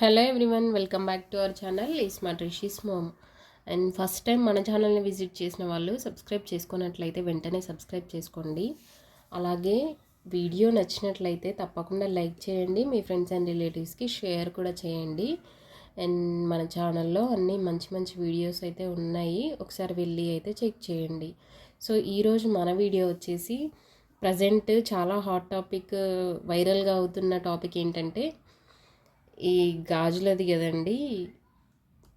Hello everyone welcome back to our channel is మా Rishi's mom and first time మన ఛానల్ని visit చేసిన వాళ్ళు సబ్స్క్రైబ్ చేసుకున్నట్లయితే వెంటనే సబ్స్క్రైబ్ చేసుకోండి. అలాగే వీడియో నచ్చినట్లయితే తప్పకుండా లైక్ చేయండి మీ ఫ్రెండ్స్ అండ్ రిలేటివ్స్కి షేర్ కూడా చేయండి. అండ్ మన ఛానల్లో అన్ని మంచి మంచి వీడియోస్ అయితే ఉన్నాయి ఒకసారి వెళ్ళి అయితే చెక్ చేయండి. సో ఈరోజు మన వీడియో వచ్చేసి ప్రజెంట్ చాలా హాట్ టాపిక్ వైరల్గా అవుతున్న టాపిక్ ఏంటంటే ఈ గాజులది కదండి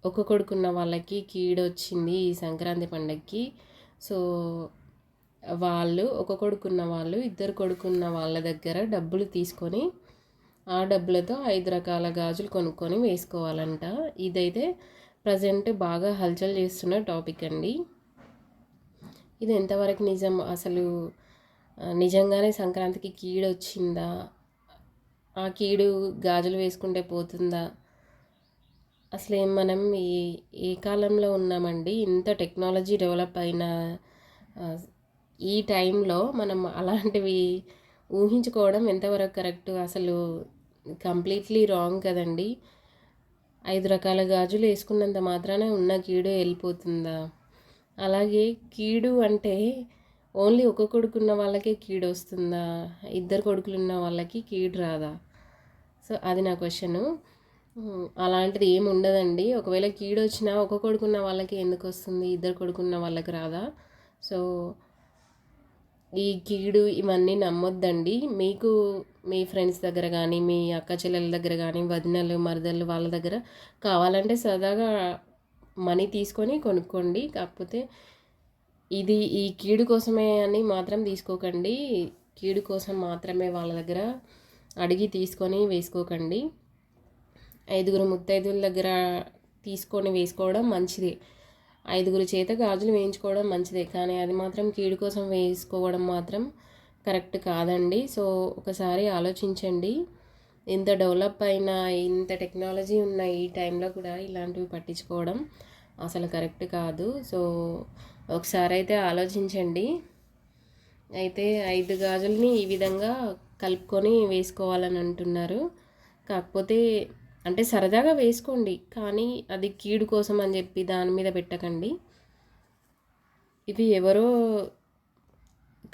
ఒక కొడుకున్న వాళ్ళకి కీడు వచ్చింది ఈ సంక్రాంతి పండగకి సో వాళ్ళు ఒక కొడుకున్న వాళ్ళు ఇద్దరు కొడుకున్న వాళ్ళ దగ్గర డబ్బులు తీసుకొని ఆ డబ్బులతో ఐదు రకాల గాజులు కొనుక్కొని వేసుకోవాలంట. ఇదైతే ప్రజెంట్ బాగా హల్చల్ చేస్తున్న టాపిక్ అండి. ఇది ఎంతవరకు నిజం? అసలు నిజంగానే సంక్రాంతికి కీడు వచ్చిందా ఆ కీడు గాజులు వేసుకుంటే పోతుందా? అసలు ఏం మనం ఈ ఏ కాలంలో ఉన్నామండి? ఇంత టెక్నాలజీ డెవలప్ అయిన ఈ టైంలో మనం అలాంటివి ఊహించుకోవడం ఎంతవరకు కరెక్ట్? అసలు కంప్లీట్లీ రాంగ్ కదండి. ఐదు రకాల గాజులు వేసుకున్నంత మాత్రాన ఉన్న కీడు వెళ్ళిపోతుందా? అలాగే కీడు అంటే ఓన్లీ ఒక కొడుకు ఉన్న వాళ్ళకే కీడు వస్తుందా? ఇద్దరు కొడుకులు ఉన్న వాళ్ళకి కీడు రాదా? సో అది నా క్వశ్చను. అలాంటిది ఏమి ఉండదండి. ఒకవేళ కీడు వచ్చినా ఒక కొడుకున్న వాళ్ళకి ఎందుకు వస్తుంది? ఇద్దరు కొడుకున్న వాళ్ళకి రాదా? సో ఈ కీడు ఇవన్నీ నమ్మొద్దండి. మీకు మీ ఫ్రెండ్స్ దగ్గర కానీ మీ అక్క చెల్లెల దగ్గర కానీ వదినలు మరదలు వాళ్ళ దగ్గర కావాలంటే సరదాగా మనీ తీసుకొని కొనుక్కోండి. కాకపోతే ఇది ఈ కీడు కోసమే అని మాత్రం తీసుకోకండి. కీడు కోసం మాత్రమే వాళ్ళ దగ్గర అడిగి తీసుకొని వేసుకోకండి. ఐదుగురు ముత్తైదుల దగ్గర తీసుకొని వేసుకోవడం మంచిది. ఐదుగురు చేత గాజులు వేయించుకోవడం మంచిదే. కానీ అది మాత్రం కీడు కోసం వేసుకోవడం మాత్రం కరెక్ట్ కాదండి. సో ఒకసారి ఆలోచించండి. ఇంత డెవలప్ అయిన ఇంత టెక్నాలజీ ఉన్న ఈ టైంలో కూడా ఇలాంటివి పట్టించుకోవడం అసలు కరెక్ట్ కాదు. సో ఒకసారి అయితే ఆలోచించండి. అయితే ఐదు గాజుల్ని ఈ విధంగా కలుపుకొని వేసుకోవాలని అంటున్నారు. కాకపోతే అంటే సరదాగా వేసుకోండి కానీ అది కీడు కోసం అని చెప్పి దాని మీద పెట్టకండి. ఇవి ఎవరో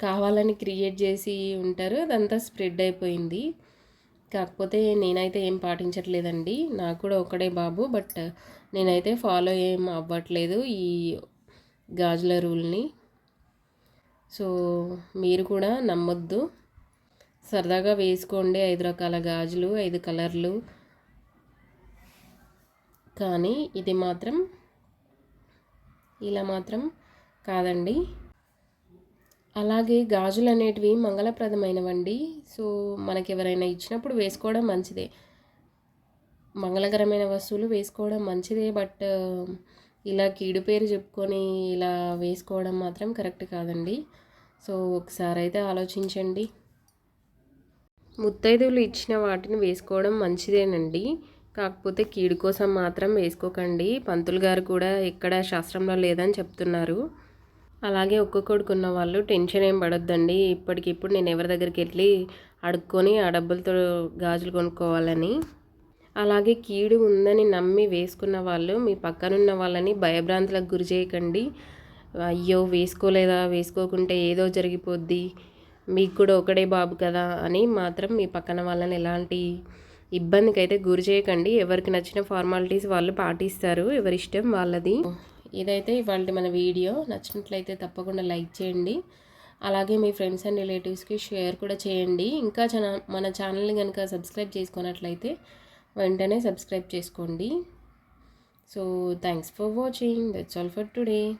కావాలని క్రియేట్ చేసి ఉంటారు అదంతా స్ప్రెడ్ అయిపోయింది. కాకపోతే నేనైతే ఏం పాటించట్లేదండి. నాకు కూడా ఒకడే బాబు బట్ నేనైతే ఫాలో ఏం అవ్వట్లేదు ఈ గాజుల రూల్ని. సో మీరు కూడా నమ్మొద్దు. సరదాగా వేసుకోండి ఐదు రకాల గాజులు ఐదు కలర్లు. కానీ ఇది మాత్రం ఇలా మాత్రం కాదండి. అలాగే గాజులు అనేటివి మంగళప్రదమైనవండి. సో మనకి ఎవరైనా ఇచ్చినప్పుడు వేసుకోవడం మంచిదే. మంగళకరమైన వస్తువులు వేసుకోవడం మంచిదే. బట్ ఇలా కీడు పేరు చెప్పుకొని ఇలా వేసుకోవడం మాత్రం కరెక్ట్ కాదండి. సో ఒకసారి అయితే ఆలోచించండి. ముత్తైదువులు ఇచ్చిన వాటిని వేసుకోవడం మంచిదేనండి. కాకపోతే కీడు కోసం మాత్రం వేసుకోకండి. పంతులు గారు కూడా ఎక్కడ శాస్త్రంలో లేదని చెప్తున్నారు. అలాగే ఒక్కొక్కడికి ఉన్న వాళ్ళు టెన్షన్ ఏం పడొద్దండి. ఇప్పటికిప్పుడు నేను ఎవరి దగ్గరికి వెళ్ళి అడుక్కొని ఆ డబ్బులతో గాజులు కొనుక్కోవాలని. అలాగే కీడు ఉందని నమ్మి వేసుకున్న వాళ్ళు మీ పక్కనున్న వాళ్ళని భయభ్రాంతులకు గురి చేయకండి. అయ్యో వేసుకోలేదా? వేసుకోకుంటే ఏదో జరిగిపోద్ది. మీకు కూడా ఒకడే బాబు కదా అని మాత్రం మీ పక్కన వాళ్ళని ఎలాంటి ఇబ్బందికి అయితే గురి చేయకండి. ఎవరికి నచ్చిన ఫార్మాలిటీస్ వాళ్ళు పాటిస్తారు. ఎవరి ఇష్టం వాళ్ళది. ఇదైతే ఇవాళ మన వీడియో. నచ్చినట్లయితే తప్పకుండా లైక్ చేయండి. అలాగే మీ ఫ్రెండ్స్ అండ్ రిలేటివ్స్కి షేర్ కూడా చేయండి. ఇంకా మన ఛానల్ని కనుక సబ్స్క్రైబ్ చేసుకున్నట్లయితే వెంటనే సబ్స్క్రైబ్ చేసుకోండి. So thanks for watching. That's all for today